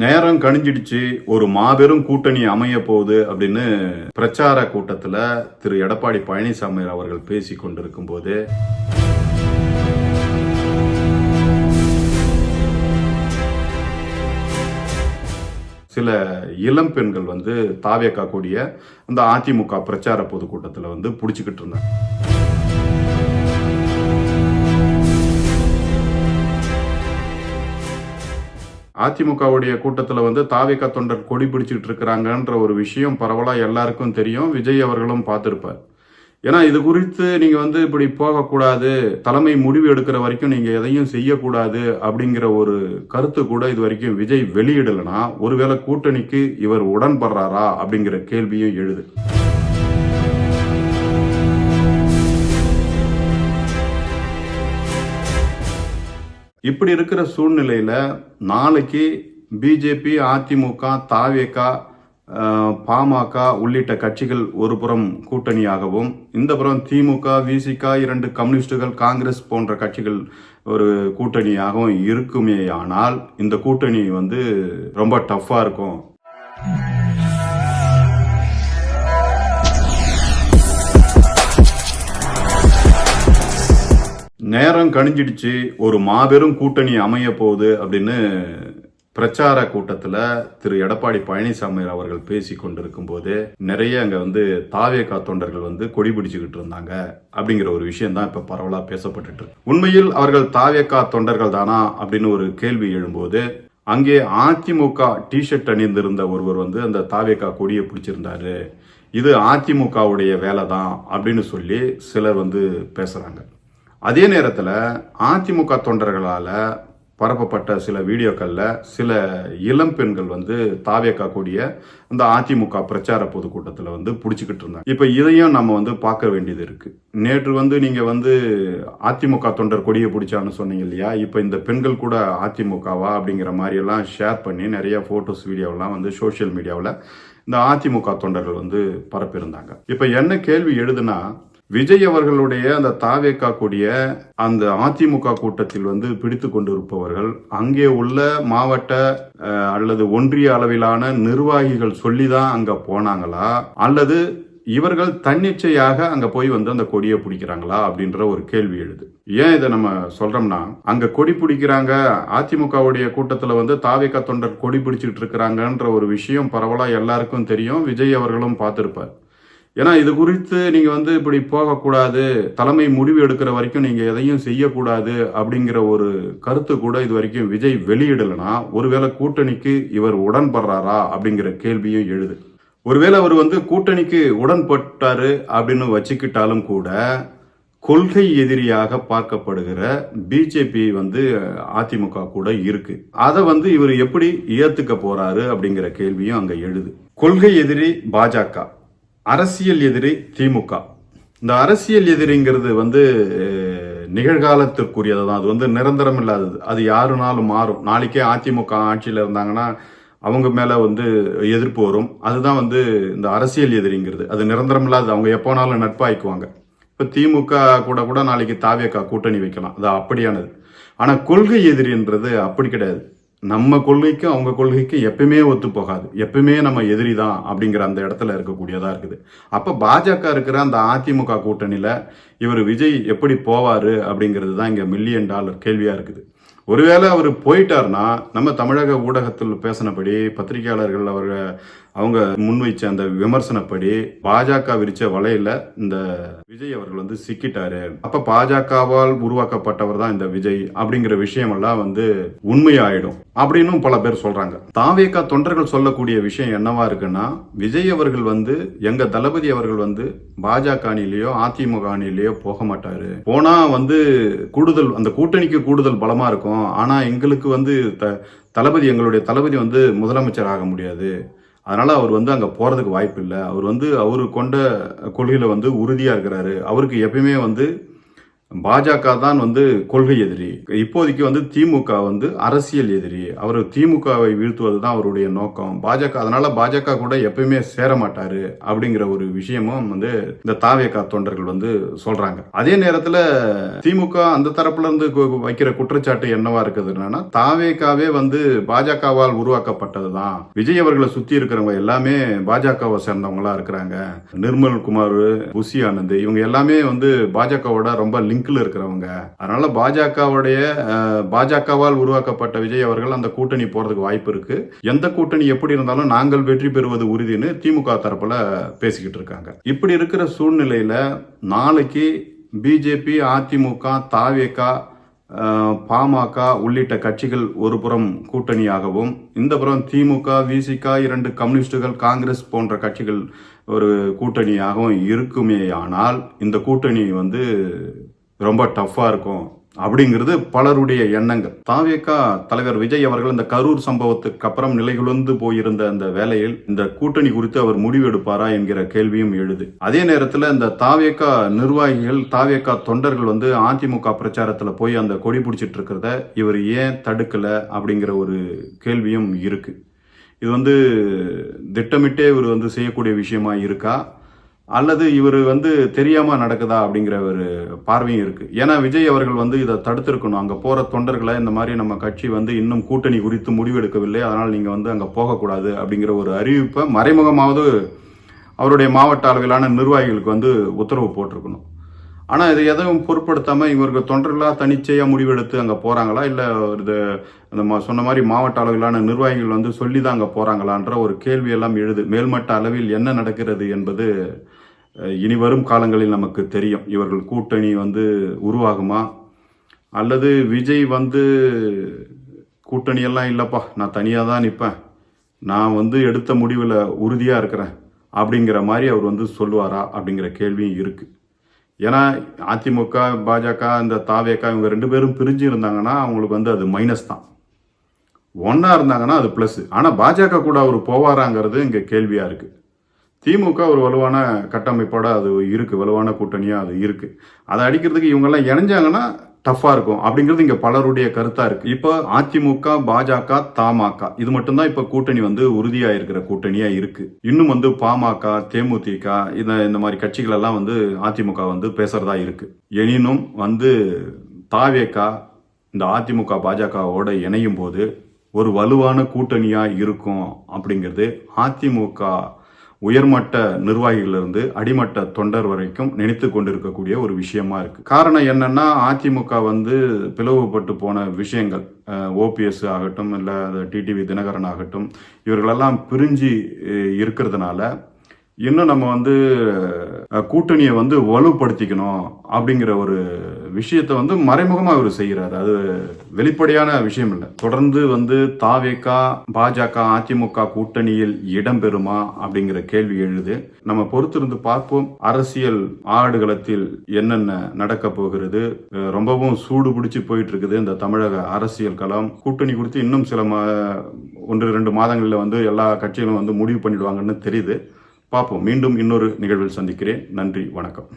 நேரம் கணிஞ்சிடுச்சு ஒரு மாபெரும் கூட்டணி அமைய போகுது அப்படின்னு பிரச்சார கூட்டத்தில் திரு எடப்பாடி பழனிசாமி அவர்கள் பேசி கொண்டிருக்கும் போது சில இளம் பெண்கள் வந்து தாவேக்கா கூடிய அந்த அதிமுக பிரச்சார பொதுக்கூட்டத்தில் வந்து பிடிச்சிக்கிட்டு இருந்தாங்க. அதிமுகவுடைய கூட்டத்தில் வந்து தாவேக்கா தொண்டர் கொடி பிடிச்சிட்டு இருக்கிறாங்கன்ற ஒரு விஷயம் பரவலாக எல்லாருக்கும் தெரியும். விஜய் அவர்களும் பார்த்துருப்பார். ஏன்னா இது குறித்து நீங்கள் வந்து இப்படி போகக்கூடாது தலைமை முடிவு எடுக்கிற வரைக்கும் நீங்கள் எதையும் செய்யக்கூடாது அப்படிங்கிற ஒரு கருத்து கூட இது வரைக்கும் விஜய் வெளியிடலைன்னா ஒருவேளை கூட்டணிக்கு இவர் உடன்படுறாரா அப்படிங்கிற கேள்வியும் எழுது. இப்படி இருக்கிற சூழ்நிலையில் நாளைக்கு பிஜேபி அதிமுக தாவேகா பாமக உள்ளிட்ட கட்சிகள் ஒரு புறம் கூட்டணியாகவும் இந்த புறம் திமுக விசிக இரண்டு கம்யூனிஸ்டுகள் காங்கிரஸ் போன்ற கட்சிகள் ஒரு கூட்டணியாகவும் இருக்குமேயானால் இந்த கூட்டணி வந்து ரொம்ப டஃப்பாக இருக்கும். நேரம் கணிஞ்சிடுச்சு ஒரு மாபெரும் கூட்டணி அமைய போகுது அப்படின்னு பிரச்சார கூட்டத்தில் திரு எடப்பாடி பழனிசாமி அவர்கள் பேசி கொண்டிருக்கும் போது நிறைய அங்கே வந்து தாவேகா தொண்டர்கள் வந்து கொடி பிடிச்சுக்கிட்டு இருந்தாங்க அப்படிங்கிற ஒரு விஷயம் தான் இப்போ பரவலாக பேசப்பட்டுட்டு உண்மையில் அவர்கள் தாவேகா தொண்டர்கள் தானா அப்படின்னு ஒரு கேள்வி எழும்போது அங்கே அதிமுக டிஷர்ட் அணிந்திருந்த ஒருவர் வந்து அந்த தாவேகா கொடியை பிடிச்சிருந்தாரு. இது அதிமுகவுடைய வேலை தான் அப்படின்னு சொல்லி சிலர் வந்து பேசுகிறாங்க அதே நேரத்தில் அதிமுக தொண்டர்களால் பரப்பப்பட்ட சில வீடியோக்களில் சில இளம் பெண்கள் வந்து தாவேக்கா கூடிய அந்த அதிமுக பிரச்சார பொதுக்கூட்டத்தில் வந்து பிடிச்சிக்கிட்டு இருந்தாங்க. இப்போ இதையும் நம்ம வந்து பார்க்க வேண்டியது இருக்குது நேற்று வந்து நீங்கள் வந்து அதிமுக தொண்டர் கொடியை பிடிச்சான்னு சொன்னீங்க இல்லையா? இப்போ இந்த பெண்கள் கூட அதிமுகவா அப்படிங்கிற மாதிரி எல்லாம் ஷேர் பண்ணி நிறைய ஃபோட்டோஸ் வீடியோலாம் வந்து சோஷியல் மீடியாவில் இந்த அதிமுக தொண்டர்கள் வந்து பரப்பியிருந்தாங்க. இப்போ என்ன கேள்வி எழுதுனா விஜய் அவர்களுடைய அந்த தாவேக்கா கூடிய அந்த அதிமுக கூட்டத்தில் வந்து பிடித்து கொண்டிருப்பவர்கள் அங்கே உள்ள மாவட்ட அல்லது ஒன்றிய அளவிலான நிர்வாகிகள் சொல்லி தான் அங்க போனாங்களா? அல்லது இவர்கள் தன்னிச்சையாக அங்க போய் வந்து அந்த கொடியை பிடிக்கிறாங்களா? அப்படின்ற ஒரு கேள்வி எழுது. ஏன் இதை நம்ம சொல்றோம்னா அங்க கொடி பிடிக்கிறாங்க அதிமுகவுடைய கூட்டத்துல வந்து தாவேக்கா தொண்டர் கொடி பிடிச்சிட்டு இருக்கிறாங்கன்ற ஒரு விஷயம் பரவலா எல்லாருக்கும் தெரியும். விஜய் அவர்களும் பார்த்திருப்பார். ஏன்னா இது குறித்து நீங்க வந்து இப்படி போகக்கூடாது தலைமை முடிவு எடுக்கிற வரைக்கும் நீங்க எதையும் செய்யக்கூடாது அப்படிங்கிற ஒரு கருத்து கூட இது வரைக்கும் விஜய் வெளியிடலைன்னா ஒருவேளை கூட்டணிக்கு இவர் உடன்படுறாரா அப்படிங்கிற கேள்வியும் எழுது. ஒருவேளை அவர் வந்து கூட்டணிக்கு உடன்பட்டாரு அப்படின்னு வச்சுக்கிட்டாலும் கூட கொள்கை எதிரியாக பார்க்கப்படுகிற பிஜேபி வந்து அதிமுக கூட இருக்கு. அதை வந்து இவர் எப்படி ஏத்துக்க போறாரு அப்படிங்கிற கேள்வியும் அங்க எழுது. கொள்கை எதிரி பாஜக அரசியல் எதிரி திமுக. இந்த அரசியல் எதிரிங்கிறது வந்து நிகழ்காலத்திற்குரியது தான். அது வந்து நிரந்தரம் இல்லாதது. அது யாருனாலும் மாறும். நாளைக்கே அதிமுக ஆட்சியில் இருந்தாங்கன்னா அவங்க மேலே வந்து எதிர்ப்பு வரும். அதுதான் வந்து இந்த அரசியல் எதிரிங்கிறது. அது நிரந்தரம் இல்லாதது. அவங்க எப்போனாலும் நட்பாய்க்குவாங்க. இப்போ திமுக கூட கூட நாளைக்கு தாவியக்கா கூட்டணி வைக்கலாம். அது அப்படியானது. ஆனால் கொள்கை எதிரின்றது அப்படி கிடையாது. நம்ம கொள்கைக்கும் அவங்க கொள்கைக்கும் எப்பயுமே ஒத்து போகாது. எப்பயுமே நம்ம எதிரி தான் அப்படிங்கிற அந்த இடத்துல இருக்கக்கூடியதாக இருக்குது. அப்போ பாஜக இருக்கிற அந்த அதிமுக கூட்டணியில் இவர் விஜய் எப்படி போவார் அப்படிங்கிறது தான் இங்கே மில்லியன் டாலர் கேள்வியாக இருக்குது. ஒருவேளை அவர் போயிட்டார்னா நம்ம தமிழக ஊடகத்தில் பேசினபடி பத்திரிகையாளர்கள் அவர்களை அவங்க முன்வைச்ச அந்த விமர்சனப்படி பாஜக விரிச்ச வலையில இந்த விஜய் அவர்கள் வந்து சிக்கிட்டாரு. அப்ப பாஜகவால் உருவாக்கப்பட்டவர் தான் இந்த விஜய் அப்படிங்கிற விஷயமெல்லாம் வந்து உண்மையாயிடும் அப்படின்னும் பல பேர் சொல்றாங்க. தாவேக்கா தொண்டர்கள் சொல்லக்கூடிய விஷயம் என்னவா இருக்குன்னா விஜய் அவர்கள் வந்து எங்க தளபதி அவர்கள் வந்து பாஜக அணிலேயோ அதிமுக அணிலேயோ போக மாட்டாரு. போனா வந்து கூடுதல் அந்த கூட்டணிக்கு கூடுதல் பலமா இருக்கும். ஆனா எங்களுக்கு வந்து த- தளபதி எங்களுடைய தளபதி வந்து முதலமைச்சர் ஆக முடியாது. அதனால் அவர் வந்து அங்கே போகிறதுக்கு வாய்ப்பு இல்லை அவர் வந்து அவர் கொண்ட கொள்கையில் வந்து உறுதியாக இருக்கிறாரு. அவருக்கு எப்பயுமே வந்து பாஜக தான் வந்து கொள்கை எதிரி. இப்போதைக்கு வந்து திமுக வந்து அரசியல் எதிரி. அவர் திமுகவை வீழ்த்துவது தான் அவருடைய நோக்கம். பாஜக அதனால பாஜக கூட எப்பயுமே சேர மாட்டாரு அப்படிங்கிற ஒரு விஷயமும் வந்து இந்த தாவேகா தொண்டர்கள் வந்து சொல்றாங்க. அதே நேரத்துல திமுக அந்த தரப்புல இருந்து வைக்கிற குற்றச்சாட்டு என்னவா இருக்குதுன்னா தாவேகாவே வந்து பாஜகவால் உருவாக்கப்பட்டது தான் விஜய் அவர்களை சுத்தி இருக்கிறவங்க எல்லாமே பாஜகவை சேர்ந்தவங்களா இருக்கிறாங்க. நிர்மல் குமார் புசி ஆனந்த் இவங்க எல்லாமே வந்து பாஜகவோட ரொம்ப லிங்க்ல இருக்கிறவங்க. அதனால பாஜகவுடைய பாஜகவால் உருவாக்கப்பட்ட விஜய் அவர்கள் அந்த கூட்டணி போறதுக்கு வாய்ப்பு இருக்கு. எந்த கூட்டணி எப்படி இருந்தாலும் நாங்கள் வெற்றி பெறுவது உறுதின்னு திமுக தரப்புல பேசிக்கிட்டு இருக்காங்க. இப்படி இருக்கிற சூழ்நிலையில நாளைக்கு பிஜேபி அதிமுக தாவேகா பாமக உள்ளிட்ட கட்சிகள் ஒரு புறம் கூட்டணியாகவும் இந்த புறம் திமுக விசிக இரண்டு கம்யூனிஸ்டுகள் காங்கிரஸ் போன்ற கட்சிகள் ஒரு கூட்டணியாகவும் இருக்குமேயானால் இந்த கூட்டணி வந்து ரொம்ப டஃப்பா இருக்கும் அப்படிங்கிறது பலருடைய எண்ணங்கள். தாவேக்கா தலைவர் விஜய் அவர்கள் இந்த கரூர் சம்பவத்துக்கு அப்புறம் நிலைகுலந்து போயிருந்த அந்த வேலையில் இந்த கூட்டணி குறித்து அவர் முடிவு எடுப்பாரா என்கிற கேள்வியும் எழுது. அதே நேரத்தில் இந்த தாவேக்கா நிர்வாகிகள் தாவேக்கா தொண்டர்கள் வந்து அதிமுக பிரச்சாரத்தில் போய் அந்த கொடி பிடிச்சிட்டு இருக்கிறத இவர் ஏன் தடுக்கல அப்படிங்கிற ஒரு கேள்வியும் இருக்கு. இது வந்து திட்டமிட்டே இவர் வந்து செய்யக்கூடிய விஷயமா இருக்கா? அல்லது இவர் வந்து தெரியாமல் நடக்குதா அப்படிங்கிற ஒரு பார்வையும் இருக்குது ஏன்னா விஜய் அவர்கள் வந்து இதை தடுத்திருக்கணும். அங்கே போகிற தொண்டர்களை இந்த மாதிரி நம்ம கட்சி வந்து இன்னும் கூட்டணி குறித்து முடிவெடுக்கவில்லை. அதனால் நீங்கள் வந்து அங்கே போகக்கூடாது அப்படிங்கிற ஒரு அறிவிப்பை மறைமுகமாவது அவருடைய மாவட்ட அளவிலான நிர்வாகிகளுக்கு வந்து உத்தரவு போட்டிருக்கணும். ஆனால் இது எதுவும் பொருட்படுத்தாமல் இவருக்கு தொண்டர்களாக தனிச்சையாக முடிவெடுத்து அங்கே போகிறாங்களா இல்லை இது அந்த மா- சொன்ன மாதிரி மாவட்ட அளவிலான நிர்வாகிகள் வந்து சொல்லி தான் அங்கே போகிறாங்களான்ற ஒரு கேள்வி எல்லாம் எழுது. மேல்மட்ட அளவில் என்ன நடக்கிறது என்பது இனி வரும் காலங்களில் நமக்கு தெரியும். இவர்கள் கூட்டணி வந்து உருவாகுமா? அல்லது விஜய் வந்து கூட்டணியெல்லாம் இல்லைப்பா நான் தனியாக தான் நிற்பேன் நான் வந்து எடுத்த முடிவில் உறுதியாக இருக்கிறேன். அப்படிங்கிற மாதிரி அவர் வந்து சொல்லுவாரா? அப்படிங்கிற கேள்வியும் இருக்குது ஏன்னா அதிமுக பாஜக இந்த தாவேக்கா இவங்க ரெண்டு பேரும் பிரிஞ்சு இருந்தாங்கன்னா அவங்களுக்கு வந்து அது மைனஸ் தான். ஒன்றா இருந்தாங்கன்னா அது ப்ளஸ் ஆனால் பாஜக கூட அவர் போவாராங்கிறது இங்கே கேள்வியாக இருக்குது திமுக ஒரு வலுவான கட்டமைப்போட அது இருக்குது வலுவான கூட்டணியாக அது இருக்குது அதை அடிக்கிறதுக்கு இவங்கெல்லாம் இணைஞ்சாங்கன்னா டஃப்பாக இருக்கும். அப்படிங்கிறது இங்கே பலருடைய கருத்தாக இருக்கு. இப்போ அதிமுக பாஜக தமாக இது மட்டும்தான் இப்போ கூட்டணி வந்து உறுதியாக இருக்கிற கூட்டணியாக இருக்கு. இன்னும் வந்து பாமக தேமுதிக இந்த இந்த மாதிரி கட்சிகள் எல்லாம் வந்து அதிமுக வந்து பேசுறதா இருக்கு. எனினும் வந்து தாவேக்கா இந்த அதிமுக பாஜகவோட இணையும் போது ஒரு வலுவான கூட்டணியா இருக்கும் அப்படிங்கிறது அதிமுக உயர்மட்ட நிர்வாகிகளிலிருந்து அடிமட்ட தொண்டர் வரைக்கும் நினைத்து கொண்டிருக்கக்கூடிய ஒரு விஷயமா இருக்கு. காரணம் என்னன்னா அதிமுக வந்து பிளவுபட்டு போன விஷயங்கள் ஓபிஎஸ் ஆகட்டும் இல்லை டிடிவி தினகரன் ஆகட்டும் இவர்களெல்லாம் பிரிஞ்சு இருக்கிறதுனால இன்னும் நம்ம வந்து கூட்டணியை வந்து வலுப்படுத்திக்கணும் அப்படிங்கிற ஒரு விஷயத்தை வந்து மறைமுகமாக அவர் செய்கிறார் அது வெளிப்படையான விஷயம் இல்லை. தொடர்ந்து வந்து தாவேகா பாஜக அதிமுக கூட்டணியில் இடம்பெறுமா அப்படிங்கிற கேள்வி எழுது. நம்ம பொறுத்திருந்து பார்ப்போம் அரசியல் ஆடுகளத்தில் என்னென்ன நடக்க போகிறது. ரொம்பவும் சூடு பிடிச்சி போயிட்டு இருக்குது இந்த தமிழக அரசியல் களம். கூட்டணி குறித்து இன்னும் சில மா ஒன்று ரெண்டு மாதங்களில் வந்து எல்லா கட்சிகளும் வந்து முடிவு பண்ணிடுவாங்கன்னு தெரியுது. பார்ப்போம். மீண்டும் இன்னொரு நிகழ்வில் சந்திக்கிறேன். நன்றி வணக்கம்.